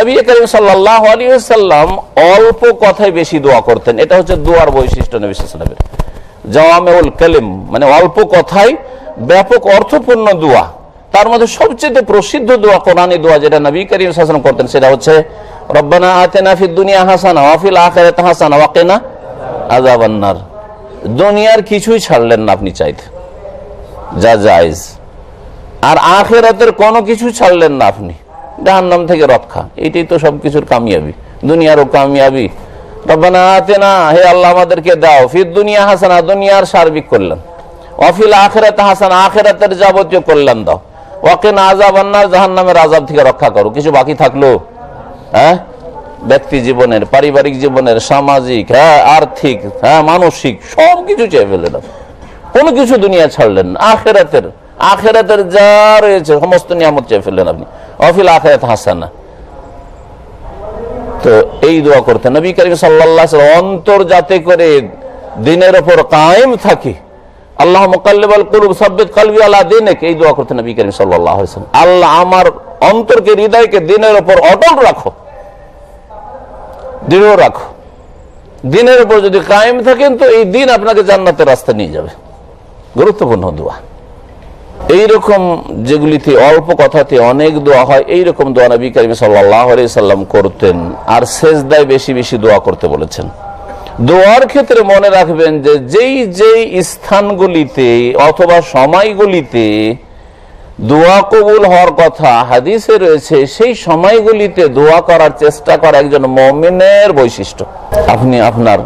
নবী করিম সাল্লাহ আলী সাল্লাম অল্প কথায় বেশি দোয়া করতেন। এটা হচ্ছে দোয়ার বৈশিষ্ট্য নবী সাল্লামের জওয়ামেউল কালিম মানে অল্প কথায় ব্যাপক অর্থপূর্ণ দোয়া। তার মধ্যে সবচেয়ে প্রসিদ্ধ দোয়া, কোরআনী দোয়া যেটা নবী করিম সাল্লাম করতেন, সেটা হচ্ছে, রব্বানা আতেনা ফিদ দুনিয়া হাসানা ওয়াফিল আখিরাত হাসানা ওয়াকিনা আযাবান্নার। দুনিয়ার কিছুই ছাড়লেন না আপনি চাইতে। যা জায়েজ। আর আখেরাতের কোনো কিছু ছাড়লেন না আপনি। জাহান্নাম থেকে রক্ষা এটাই তো সবকিছুর কামিয়াবি। দুনিয়ারও কামিয়াবি। হে আল্লাহ আমাদেরকে দাও। ফির দুনিয়া হাসানা, দুনিয়ার সার্বিক করলেন অফিল আখেরাত হাসানা, আখেরাতের যাবতীয় কল্যাণ দাও। ওয়াকিন আজাব আন্নার জাহান্নামের আজাব থেকে রক্ষা করো। কিছু বাকি থাকল? হ্যাঁ? ব্যক্তি জীবনের, পারিবারিক জীবনের, সামাজিক হ্যাঁ আর্থিক হ্যাঁ মানসিক সব কিছু চেয়ে আপনি। কোনো কিছু দুনিয়া ছাড়লেন আখেরাতের আখেরাতের যা রয়েছে, সমস্ত নিয়ামত চেয়ে ফেললেন আপনি। অফিল আখেরাত হাসানা। তো এই দোয়া নবী করিম অন্তর যাতে করে দিনের ওপর কায়েম আল্লাহ কুলুব আল্লাহ এই দোয়া নবী করিম সাল্লাহ আল্লাহ আমার অন্তরকে, হৃদয়কে দিনের ওপর অটল রাখো। দৃঢ় রাখো। দিনের উপর যদি কায়েম থাকেন, তো এই দিন আপনাকে জান্নাতের রাস্তা নিয়ে যাবে। গুরুত্বপূর্ণ দোয়া। এইরকম যেগুলিতে, অল্প কথাতে অনেক দোয়া হয়, এইরকম দোয়া নবী করিম সাল্লাহ সাল্লাম করতেন আর শেষদায় বেশি বেশি দোয়া করতে বলেছেন। দোয়ার ক্ষেত্রে মনে রাখবেন যে যেই যেই স্থানগুলিতে অথবা সময়গুলিতে দোয়া কবুল হওয়ার কথা হাদিসে রয়েছে, সেই সময়গুলিতে দোয়া করার চেষ্টা করা একজন মমিনের বৈশিষ্ট্য। আপনি আপনার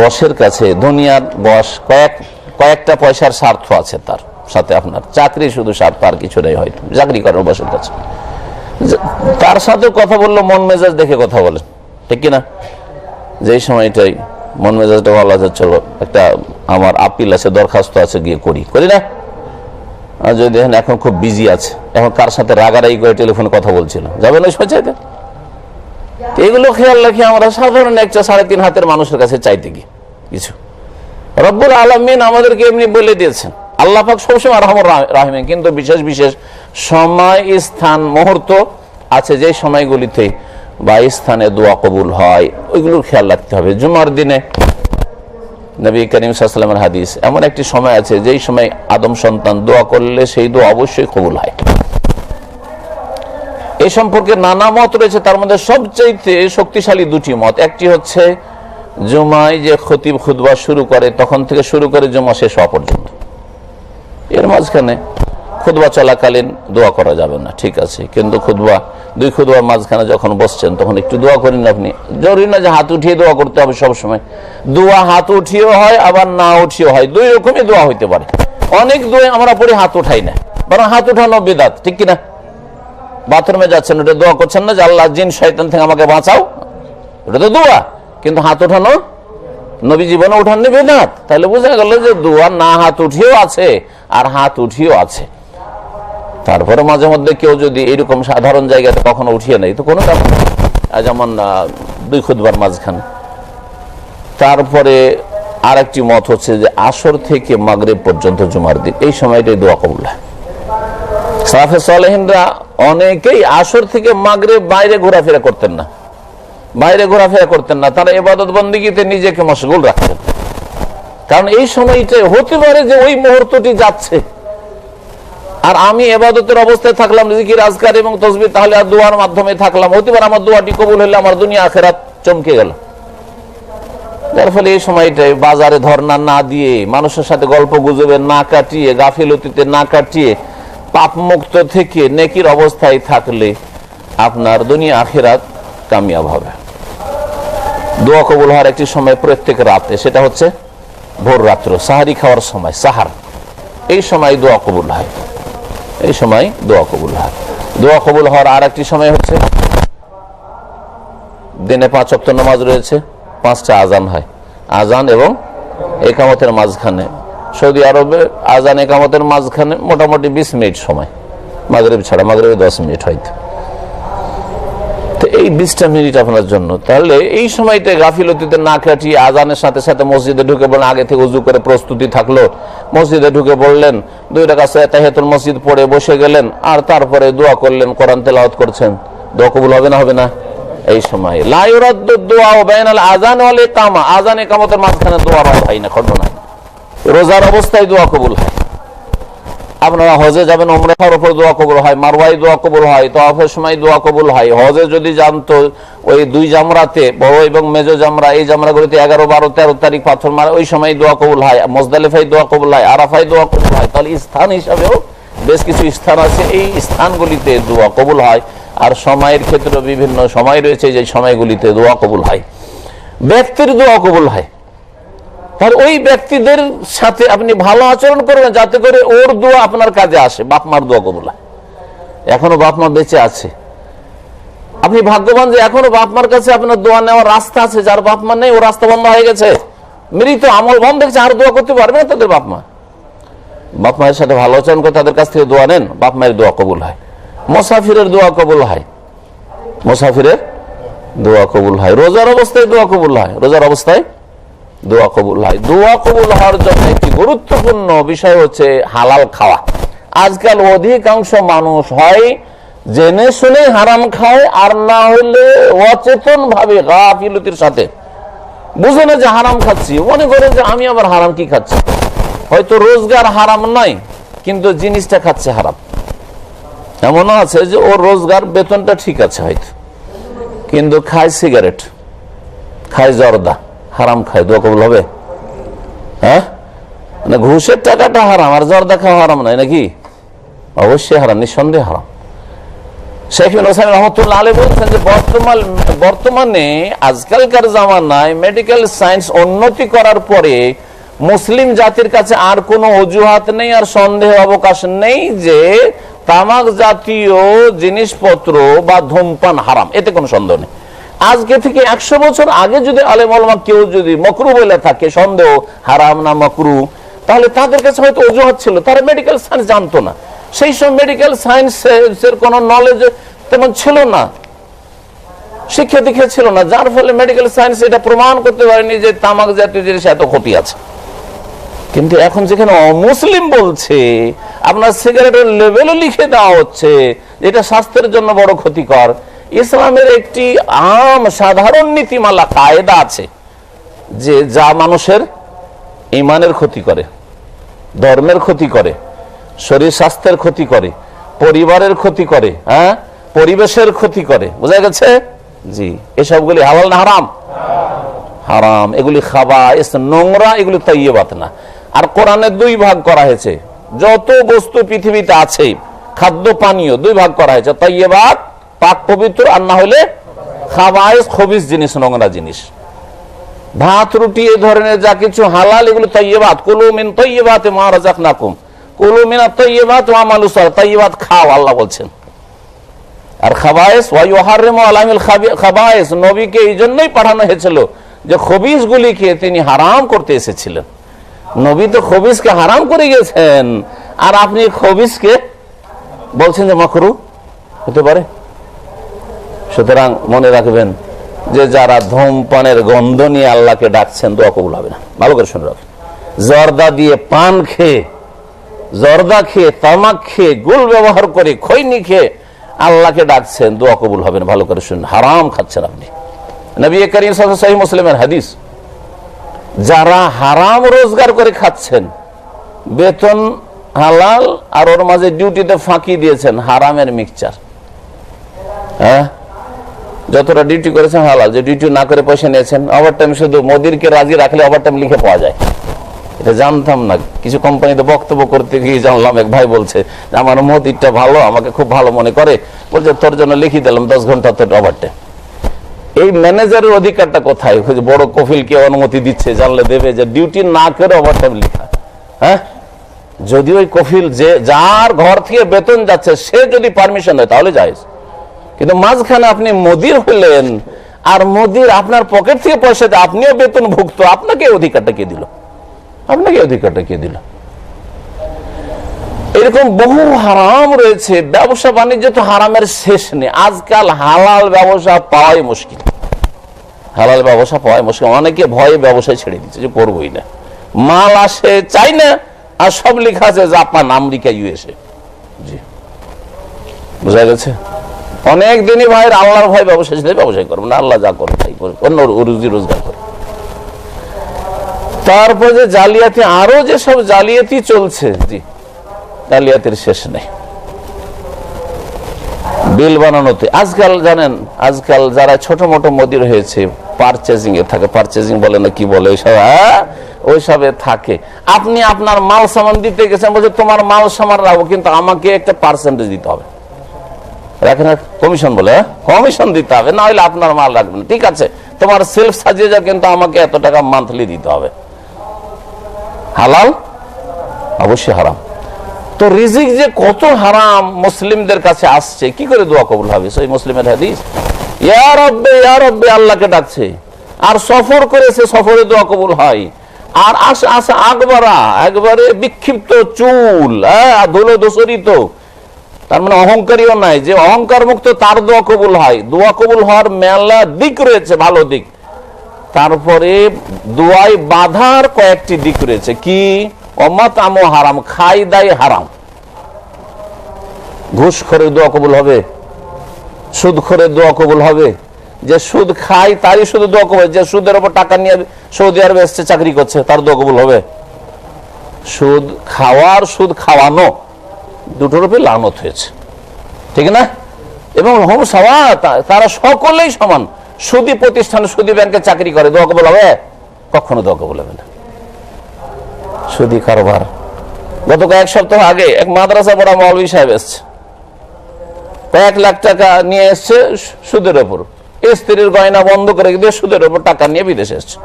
বসের কাছে, দুনিয়ার বস কয়েক, কয়েকটা পয়সার স্বার্থ আছে তার। সাথে আপনার। চাকরি শুধু স্বার্থ আর কিছু নেই হয়তো। চাকরি করেন বসের কাছে তার সাথে কথা বলল, মন মেজাজ দেখে কথা বলেন ঠিক কিনা? যেই সময়টাই মন মেজাজটা ভালো আছে, চলো, একটা আমার আপিল আছে, দরখাস্ত আছে, গিয়ে করি। করি না? আর যদি দেখেন এখন খুব বিজি আছে, এখন কার সাথে রাগারাগি করে টেলিফোনে কথা বলছিল? যাবেন ওই চাইতে এগুলো খেয়াল রাখি আমরা সাধারণ একটা সাড়ে তিন হাতের মানুষের কাছে চাইতে গিয়ে। কিছু। রব্বুল আলমিন আমাদেরকে এমনি বলে দিয়েছেন। আল্লাহ পাক সবসময় রহমর রাহিমেন। কিন্তু বিশেষ বিশেষ সময়, স্থান, মুহূর্ত আছে যে সময়গুলিতে বা স্থানে দোয়া কবুল হয়, ওইগুলোর খেয়াল রাখতে হবে। জুমার দিনে নবী করিম হাদিস, এমন একটি সময় আছে যেই সময় আদম সন্তান দোয়া করলে সেই দোয়া অবশ্যই কবুল হয়। এই সম্পর্কে নানা মত রয়েছে, তার মধ্যে সবচেয়ে শক্তিশালী দুটি মত। একটি হচ্ছে, জুমায় যে খতিব খুদবা শুরু করে, তখন থেকে শুরু করে জুমা শেষ হওয়া পর্যন্ত। এর মাঝখানে খুদবা চলাকালীন দোয়া করা যাবে না, ঠিক আছে। কিন্তু খুদবা দুই খুদবার মাঝখানে যখন বসছেন, তখন একটু দোয়া করেন আপনি। জরুরি না যে হাত উঠিয়ে দোয়া করতে হবে সবসময়। দোয়া হাত উঠিয়েও হয়, আবার না উঠিয়েও হয়। দুই রকমই দোয়া হইতে পারে। অনেক দোয়া আমরা পরে হাত উঠাই না। বরং হাত উঠানো বেদাত, ঠিক কিনা? বাথরুমে যাচ্ছেন, ওটা দোয়া করছেন না যে আল্লাহ জিন, শয়তান থেকে আমাকে বাঁচাও। ওটা তো দোয়া, কিন্তু হাত ওঠানো নবী জীবনে উঠান নেবে না। তাহলে বোঝা গেল যে দোয়া না, হাত উঠিয়েও আছে আর হাত উঠিয়েও আছে। তারপরে মাঝে মধ্যে কেউ যদি এরকম সাধারণ জায়গাতে কখনো উঠিয়ে নেই তো কোনো ব্যাপার যেমন দুই খুদবার মাঝখানে। তারপরে আর একটি মত হচ্ছে যে আসর থেকে মাগরেব পর্যন্ত জুমার দিন। এই সময়টাই দোয়া কবুল সাফে সালেহিনরা অনেকেই আসর থেকে মাগরে বাইরে ঘোরাফেরা করতেন না। বাইরে ঘোরাফেরা করতেন না, তারা এবাদত বন্দীগীতে নিজেকে মশগুল রাখতেন। কারণ এই সময়টাই হতে পারে যে ওই মুহূর্তটি যাচ্ছে। আর আমি এবাদতের অবস্থায় থাকলাম, জিকির, আজকার এবং তসবি তাহলে আর দোয়ার মাধ্যমে থাকলাম। হতে পারে আমার দোয়াটি কবুল হলে আমার দুনিয়া, আখেরাত চমকে গেল। যার ফলে এই সময়টায় বাজারে ধর্ণা না দিয়ে, মানুষের সাথে গল্প গুজবে না কাটিয়ে গাফিলতিতে না কাটিয়ে পাপ মুক্ত থেকে নেকির অবস্থায় থাকলে আপনার দুনিয়া, আখেরাত কামিয়াব হবে। দোয়া কবুল হওয়ার একটি সময় প্রত্যেক রাতে, সেটা হচ্ছে ভোর রাত্র, সাহারি খাওয়ার সময়, সাহার। এই সময় দোয়া কবুল হয়। এই সময় দোয়া কবুল হয়। দোয়া কবুল হওয়ার আর একটি সময় হচ্ছে, দিনে পাঁচ অক্ট নামাজ রয়েছে, পাঁচটা আজান হয়। আজান এবং একামতের মাঝখানে। সৌদি আরবে আজান একামতের মাঝখানে মোটামুটি বিশ মিনিট সময়। মাগরেব ছাড়া, মাগরেবে দশ মিনিট হয়তো এই বিশটা মিনিট আপনার জন্য। তাহলে এই সময়টা গাফিলতিতে না কাটিয়ে আজানের সাথে সাথে মসজিদে ঢুকে পড়লেন আগে থেকে উজু করে প্রস্তুতি থাকল। মসজিদে ঢুকে পড়লেন দুই টাকা তাহেতুল মসজিদ পড়ে বসে গেলেন, আর তারপরে দোয়া করলেন, কোরআন তেলাওয়াত করছেন। দোয়া কবুল হবে না হবে না? এই সময়। লাইরাদ্দু দোয়া ও বাইনাল আজান ওয়াল ইকামা। আজান ইকামতের মাঝখানে দোয়া হয় না খন্ড রোজার অবস্থায় দোয়া কবুল হয়। আপনারা হজে যাবেন ওমরার উপর দোয়া কবুল হয়, মারওয়াই দোয়া কবুল হয়, তওয়াফের সময় দোয়া কবুল হয়। হজে যদি জানতো ওই দুই জামরাতে, বড় এবং মেজো জামরা, এই জামরাগুলিতে এগারো, বারো, তেরো তারিখ পাথর মারে, ওই সময় দোয়া কবুল হয় মোজদালিফাই দোয়া কবুল হয় আরাফাই দোয়া কবুল হয়। তাহলে স্থান হিসাবেও বেশ কিছু স্থান আছে, এই স্থানগুলিতে দোয়া কবুল হয়। আর সময়ের ক্ষেত্রে বিভিন্ন সময় রয়েছে, যে সময়গুলিতে দোয়া কবুল হয়। ব্যক্তির দোয়া কবুল হয়। তাহলে ওই ব্যক্তিদের সাথে আপনি ভালো আচরণ করবেন যাতে করে ওর দোয়া আপনার কাজে আসে, বাপ মার দোয়া কবুল। এখনও বাপ মা বেঁচে আছে। আপনি ভাগ্যবান যে এখনও বাপ মার কাছে আপনার দোয়া নেওয়ার রাস্তা আছে, যার বাপ মা নেই, ও রাস্তা বন্ধ হয়ে গেছে। মৃত আমল বন্ধ দেখছে, আর দোয়া করতে পারবে না তাদের বাপ মা। বাপ মায়ের সাথে ভালো আচরণ করে তাদের কাছ থেকে দোয়া নেন, বাপ মায়ের দোয়া কবুল হয়। মোসাফিরের দোয়া কবুল হয়। মোসাফিরের দোয়া কবুল হয়। রোজার অবস্থায় দোয়া কবুল হয়। রোজার অবস্থায় দোয়া কবুল হয়। দোয়া কবুল হওয়ার জন্য একটি গুরুত্বপূর্ণ বিষয় হচ্ছে হালাল খাওয়া। আজকাল অধিকাংশ মানুষ হয় জেনে শুনে হারাম খায়, আর না হলে অচেতন ভাবে গাফিলতির সাথে। বুঝে না যে হারাম খাচ্ছি। মনে করে যে আমি আবার হারাম কি খাচ্ছি? হয়তো রোজগার হারাম নয়, কিন্তু জিনিসটা খাচ্ছে হারাম। এমনও আছে যে ওর রোজগার বেতনটা ঠিক আছে হয়তো। কিন্তু খায় সিগারেট, খায় জর্দা। হারাম খায়, দোয়া কবুল হবে? হ্যাঁ? মানে ঘুষের টাকাটা হারাম, আর জর্দা খাওয়া হারাম নাই নাকি? অবশ্যই হারাম, নিঃসন্দেহে হারাম। শেখ হোসেন বলছেন যে বর্তমান আজকালকার জামানায় মেডিকেল সায়েন্স উন্নতি করার পরে মুসলিম জাতির কাছে আর কোনো অজুহাত নেই, আর সন্দেহ অবকাশ নেই যে তামাক জাতীয় জিনিসপত্র বা ধূমপান হারাম। এতে কোনো সন্দেহ নেই। আজকে থেকে একশো বছর আগে যদি আলেম আলমা কেউ যদি মকরু বলে থাকে, সন্দেহ, হারাম না মকরু, তাহলে তাদের কাছে হয়তো অজুহাত ছিল। তারা মেডিকেল সায়েন্স জানতো না। সেই সব মেডিকেল সায়েন্সের কোন নলেজ তেমন ছিল না। শিক্ষা দীক্ষা ছিল না। যার ফলে মেডিকেল সায়েন্স এটা প্রমাণ করতে পারেনি যে তামাক জাতীয় জিনিস এত ক্ষতি আছে। কিন্তু এখন যেখানে অমুসলিম বলছে, আপনার সিগারেটের লেভেলও লিখে দেওয়া হচ্ছে, এটা স্বাস্থ্যের জন্য বড় ক্ষতিকর। ইসলামের একটি আম সাধারণ নীতিমালা, কায়দা আছে যে যা মানুষের ইমানের ক্ষতি করে, ধর্মের ক্ষতি করে, শরীর স্বাস্থ্যের ক্ষতি করে, পরিবারের ক্ষতি করে হ্যাঁ? পরিবেশের ক্ষতি করে। বোঝা গেছে? জি। এসবগুলি হালাল না হারাম? হারাম। এগুলি খাবা নোংরা, এগুলি তাইয়েবাত না। আর কোরআনে দুই ভাগ করা হয়েছে। যত বস্তু পৃথিবীতে আছে, খাদ্য, পানীয়, দুই ভাগ করা হয়েছে তাইয়েবাত পাক পবিত্র আর না হলে খাবায়স খবিস জিনিস, নোংরা জিনিস। ভাত, রুটি এই ধরনের যা কিছু, হালাল, এগুলো তৈবাত কুলু মিন তৈবাত মা নাকুম কুলুমিনা তৈবাত ওয়া মালুসার তৈবাত খাও, আল্লাহ বলছেন। আর খাবায়েস ওয়াইহারিম আলামিল খাবায়েস নবীকে এই জন্যই পাঠানো হয়েছিল যে খবিস গুলিকে তিনি হারাম করতে এসেছিলেন। নবী তো খবিসকে হারাম করে গেছেন। আর আপনি খবিসকে বলছেন যে মকরু হতে পারে? সুতরাং মনে রাখবেন যে যারা ধূমপানের গন্ধ নিয়ে আল্লাহকে ডাকছেন, দোয়া কবুল হবে না। ভালো করে শুনে রাখেন। জর্দা দিয়ে পান খেয়ে, জর্দা খেয়ে, তামাক খেয়ে, গুল ব্যবহার করে, খৈনি খেয়ে আল্লাহকে ডাকছেন, দোয়া কবুল হবে না। ভালো করে শুনুন। হারাম খাচ্ছেন আপনি। নবী করিম সাহি মুসলিমের হাদিস, যারা হারাম রোজগার করে খাচ্ছেন, বেতন হালাল আর ওর মাঝে ডিউটিতে ফাঁকি দিয়েছেন, হারামের মিক্সচার হ্যাঁ? যতটা ডিউটি করেছেন, হালাল। যে ডিউটি না করে পয়সা নিয়েছেন ওভার টাইম শুধু মোদিরকে রাজি রাখলে ওভার টাইম লিখে পাওয়া যায়। এটা জানতাম না। কিছু কোম্পানিতে বক্তব্য করতে গিয়ে জানলাম, এক ভাই বলছে, আমার মোদিরটা ভালো, আমাকে খুব ভালো মনে করে। বলছে, তোর জন্য লিখি দিলাম, দশ ঘণ্টা তোর ওভার টাইম এই ম্যানেজারের অধিকারটা কোথায়? বড় কফিলকে অনুমতি দিচ্ছে, জানলে দেবে যে ডিউটি না করে ওভার টাইম লিখা। হ্যাঁ? যদি ওই কফিল যে, যার ঘর থেকে বেতন যাচ্ছে, সে যদি পারমিশন দেয় তাহলে যায় কিন্তু মাঝখানে আপনি মোদির হলেন, আর মোদির আপনার পকেট থেকে পয়সা আপনিও বেতন ভুক্ত আপনাকে অধিকারটা কে দিল? আপনাকে অধিকারটা কে দিল? এরকম বহু হারাম রয়েছে, ব্যবসা বাণিজ্য তো হারামের শেষ নেই, আজকাল হালাল ব্যবসা পাওয়াই মুশকিল। হালাল ব্যবসা পাওয়াই মুশকিল, অনেকে ভয়ে ব্যবসায় ছেড়ে দিচ্ছে, যে করবোই না। মাল আসে, চাই না, আর সব লেখা আছে জাপান, আমেরিকা ইউএসএ জি। বোঝা গেছে? অনেক দিনই ভাইয়ের আল্লাহর ভাই ব্যবসা ছিল ব্যবসায় করব না, আল্লাহ যা করবে তাই করবে অন্য রুজি রোজগার করবে তারপর যে জালিয়াতি, আরও যেসব জালিয়াতি চলছে, জি, জালিয়াতির শেষ নেই। বিল বানানোতে, আজকাল জানেন, আজকাল যারা ছোট মোটো মদির হয়েছে পারচেজিং এ থাকে পারচেজিং বলে না কি বলে, ওইসব হ্যাঁ? ওইসবে থাকে। আপনি আপনার মাল সামান দিতে গেছেন, বলছে তোমার মাল সামান রাখব কিন্তু আমাকে একটা পার্সেন্টেজ দিতে হবে। রাখেন কমিশন বলে হ্যাঁ? কমিশন দিতে হবে না হলে আপনার মাল রাখবেন ঠিক আছে? তোমার সেলফ সাজিয়ে যা কিন্তু আমাকে এত টাকা মান্থলি দিতে হবে। হালাল? অবশ্যই হারাম। তো রিজিক যে কত হারাম মুসলিমদের কাছে আসছে কি করে দোয়া কবুল হবে? সেই মুসলিমের হাদিস? ইয়া রব্বে ইয়া রব্বে আল্লাহকে ডাকছে। আর সফর করেছে সফরে দোয়া কবুল হয়। আর আশা আশা আকবরা একবারে বিক্ষিপ্ত চুল হ্যাঁ, ধুলো দোষরিত তার মানে অহংকারীও নাই, যে অহংকার মুক্ত তার দোয়া কবুল হয়। দোয়া কবুল হওয়ার মেলা দিক রয়েছে, ভালো দিক। তারপরে দোয়াই বাধার কয়েকটি দিক রয়েছে। কি? অমাত আমো হারাম খাই দাই হারাম। ঘুষ করে দোয়া কবুল হবে সুদ করে দোয়া কবুল হবে। যে সুদ খায়, তারই শুধু দোয়া কবুল যে সুদের উপর টাকা নিয়ে সৌদি আরবে এসছে, চাকরি করছে, তার দোয়া কবুল হবে। সুদ খাওয়ার, সুদ খাওয়ানো। দুটোর উপরে লানত হয়েছে। ঠিক না? এবং হোম সাওয়া তারা সকলেই সমান। সুদি প্রতিষ্ঠান, সুদি ব্যাংকে চাকরি করে। দোয়া কবুল হবে? কখনো দোয়া কবুল হবে না। সুদি কারবার। গত কয়েক সপ্তাহ আগে এক মাদ্রাসা পড়া মৌলভী সাহেব এসছে। কয়েক লাখ টাকা নিয়ে এসছে সুদের ওপর। স্ত্রীর গয়না বন্ধ করে দিয়ে সুদের ওপর টাকা নিয়ে বিদেশে এসছে।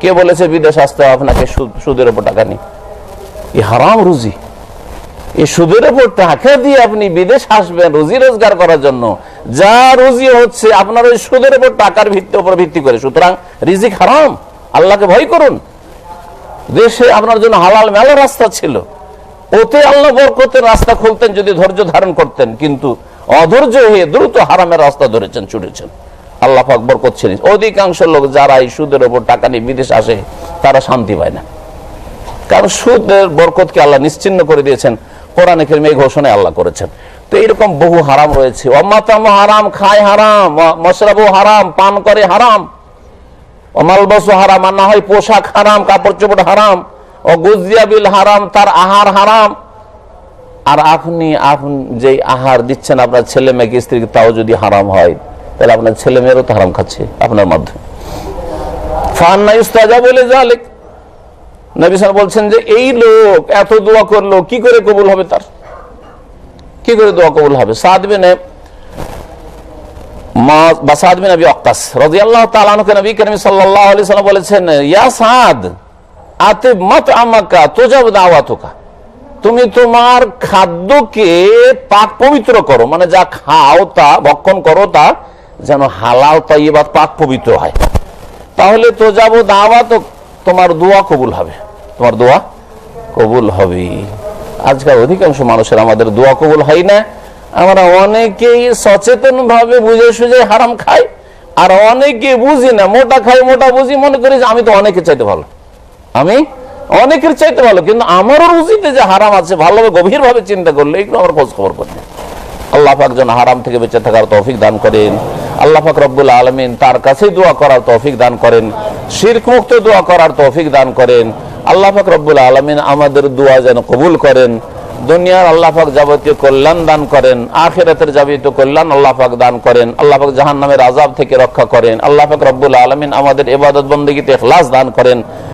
কে বলেছে, বিদেশ আসতে আপনাকে সুদ- সুদের ওপর টাকা নিয়ে। হারাম রুজি। এই সুদের ওপর টাকা দিয়ে আপনি বিদেশ আসবেন, রুজি রোজগার করার জন্য। যা রুজি হচ্ছে, আপনার ওই সুদের উপর টাকার ভিত্তি উপর ভিত্তি করে। সুতরাং রিজিক হারাম। আল্লাহকে ভয় করুন। দেশে আপনার জন্য হালাল মেলা রাস্তা ছিল। ওতে আল্লাহ বরকতের রাস্তা খুলতেন যদি ধৈর্য ধারণ করতেন, কিন্তু অধৈর্য হয়ে দ্রুত হারামের রাস্তা ধরেছেন, ছুটেছেন। আল্লাহ পাক বরকত ছিলেন। অধিকাংশ লোক যারা এই সুদের ওপর টাকা নিয়ে বিদেশ আসে, তারা শান্তি পায় না। কারণ সুদের বরকতকে আল্লাহ নিশ্চিন্ন করে দিয়েছেন। কোরআনে কেরিমে এই আল্লাহ করেছেন। তো এইরকম বহু হারাম রয়েছে। অমাতাম হারাম, খায় হারাম মশরাবু হারাম, পান করে হারাম। অমালবাসু হারাম, আর না হয় পোশাক হারাম, কাপড় চোপড় হারাম। ও গুজিয়া বিল হারাম, তার আহার হারাম। আর আপনি আপনি যে আহার দিচ্ছেন, আপনার ছেলে মেয়েকে, স্ত্রীকে, তাও যদি হারাম হয়, তাহলে আপনার ছেলে মেয়েরও তো হারাম খাচ্ছে আপনার মাধ্যমে। ফান্না ইস্তাজা বলে জালেক নবী সাল বলছেন যে, এই লোক এত দোয়া করল, কি করে কবুল হবে তার? কি করে দোয়া কবুল হবে? সাদ বিনে মা- বা সাদ বিন নবী অক্কাস রাদিয়াল্লাহু তাআলা আনহু নবী করিম সাল্লাল্লাহু আলাইহি সাল্লাম বলেছেন, ইয়া সাদ আতে মত আমাকা, তোজাব দাওয়াতুকা। তুমি তোমার খাদ্যকে পাক পবিত্র করো মানে যা খাও তা ভক্ষণ করো তা যেন হালাল তাইবাত পাক পবিত্র হয়। তাহলে তো যাব দাওয়া তো তোমার দোয়া কবুল হবে। তোমার দোয়া কবুল হবে। আজকাল অধিকাংশ মানুষের আমাদের দোয়া কবুল হয় না। আমরা অনেকেই সচেতন ভাবে বুঝে সুঝে হারাম খাই আর অনেকে বুঝি না, মোটা খাই, মোটা বুঝি, মনে করি যে আমি তো অনেকে চাইতে ভালো। আমি অনেকের চাইতে ভালো, কিন্তু আমারও রুজিতে যে হারাম আছে, ভালোভাবে গভীর ভাবে চিন্তা করলে এগুলো আমার খোঁজ খবর করি। আল্লাহ পাক যেন হারাম থেকে বেঁচে থাকার তৌফিক দান করেন। আল্লাহ রব্বুল আলমিন তার কাছে দোয়া করার তৌফিক দান করেন। শিরক মুক্ত দোয়া করার তৌফিক দান করেন। আল্লাহ রব্বুল আলমিন আমাদের দোয়া যেন কবুল করেন। দুনিয়ার আল্লাহ পাক যাবতীয় কল্যাণ দান করেন। আখেরাতের যাবতীয় কল্যাণ আল্লাহ পাক দান করেন। আল্লাহ পাক জাহান নামের আজাব থেকে রক্ষা করেন। আল্লাহ পাক রব্বুল আলমিন আমাদের এবাদত বন্দীগীতে এখলাস দান করেন।